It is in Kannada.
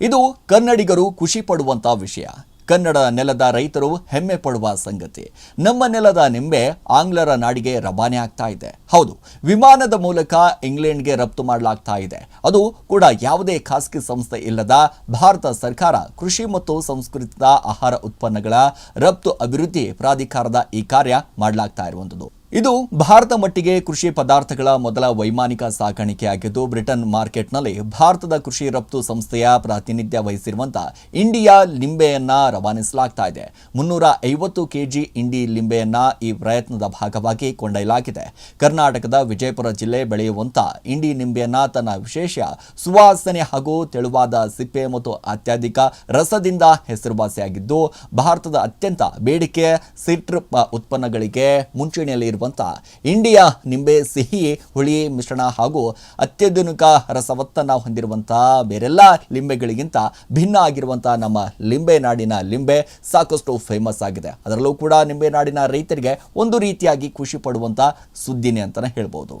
ಇದು ಕನ್ನಡಿಗರು ಖುಷಿ ಪಡುವಂಥ ವಿಷಯ. ಕನ್ನಡ ನೆಲದ ರೈತರು ಹೆಮ್ಮೆ ಪಡುವ ಸಂಗತಿ. ನಮ್ಮ ನೆಲದ ನಿಂಬೆ ಆಂಗ್ಲರ ನಾಡಿಗೆ ರವಾನೆ ಆಗ್ತಾ ಇದೆ. ಹೌದು, ವಿಮಾನದ ಮೂಲಕ ಇಂಗ್ಲೆಂಡ್ಗೆ ರಫ್ತು ಮಾಡಲಾಗ್ತಾ ಇದೆ. ಅದು ಕೂಡ ಯಾವುದೇ ಖಾಸಗಿ ಸಂಸ್ಥೆ ಇಲ್ಲದ ಭಾರತ ಸರ್ಕಾರ ಕೃಷಿ ಮತ್ತು ಸಂಸ್ಕೃತಿಕ ಆಹಾರ ಉತ್ಪನ್ನಗಳ ರಫ್ತು ಅಭಿವೃದ್ಧಿ ಪ್ರಾಧಿಕಾರದ ಈ ಕಾರ್ಯ ಮಾಡಲಾಗ್ತಾ ಇರುವಂಥದ್ದು. ಇದು ಭಾರತ ಮಟ್ಟಿಗೆ ಕೃಷಿ ಪದಾರ್ಥಗಳ ಮೊದಲ ವೈಮಾನಿಕ ಸಾಗಾಣಿಕೆಯಾಗಿದ್ದು ಬ್ರಿಟನ್ ಮಾರ್ಕೆಟ್ನಲ್ಲಿ ಭಾರತದ ಕೃಷಿ ರಫ್ತು ಸಂಸ್ಥೆಯ ಪ್ರಾತಿನಿಧ್ಯ ವಹಿಸಿರುವಂತಹ ಇಂಡಿಯಾ ಲಿಂಬೆಯನ್ನ ರವಾನಿಸಲಾಗ್ತಾ ಇದೆ. ಮುನ್ನೂರ ಐವತ್ತು ಕೆಜಿ ಇಂಡಿ ಲಿಂಬೆಯನ್ನ ಈ ಪ್ರಯತ್ನದ ಭಾಗವಾಗಿ ಕೊಂಡೊಯ್ಯಲಾಗಿದೆ. ಕರ್ನಾಟಕದ ವಿಜಯಪುರ ಜಿಲ್ಲೆ ಬೆಳೆಯುವಂತಹ ಇಂಡಿ ನಿಂಬೆಯನ್ನ ತನ್ನ ವಿಶೇಷ ಸುವಾಸನೆ ಹಾಗೂ ತೆಳುವಾದ ಸಿಪ್ಪೆ ಮತ್ತು ಅತ್ಯಧಿಕ ರಸದಿಂದ ಹೆಸರುವಾಸಿಯಾಗಿದ್ದು, ಭಾರತದ ಅತ್ಯಂತ ಬೇಡಿಕೆ ಸಿಟ್ರ್ ಉತ್ಪನ್ನಗಳಿಗೆ ಮುಂಚೂಣಿಯಲ್ಲಿ ಇರುವಂತ ಇಂಡಿಯಾ ನಿಂಬೆ ಸಿಹಿ, ಹುಳಿ, ಮಿಶ್ರಣ ಹಾಗೂ ಅತ್ಯಾಧುನಿಕ ರಸವತ್ತನ್ನ ಹೊಂದಿರುವಂಥ ಬೇರೆಲ್ಲ ಲಿಂಬೆಗಳಿಗಿಂತ ಭಿನ್ನ ಆಗಿರುವಂಥ ನಮ್ಮ ಲಿಂಬೆ ನಾಡಿನ ಲಿಂಬೆ ಸಾಕಷ್ಟು ಫೇಮಸ್ ಆಗಿದೆ. ಅದರಲ್ಲೂ ಕೂಡ ನಿಂಬೆ ನಾಡಿನ ರೈತರಿಗೆ ಒಂದು ರೀತಿಯಾಗಿ ಖುಷಿ ಪಡುವಂಥ ಸುದ್ದಿನೇ ಅಂತಲೇ ಹೇಳ್ಬೋದು.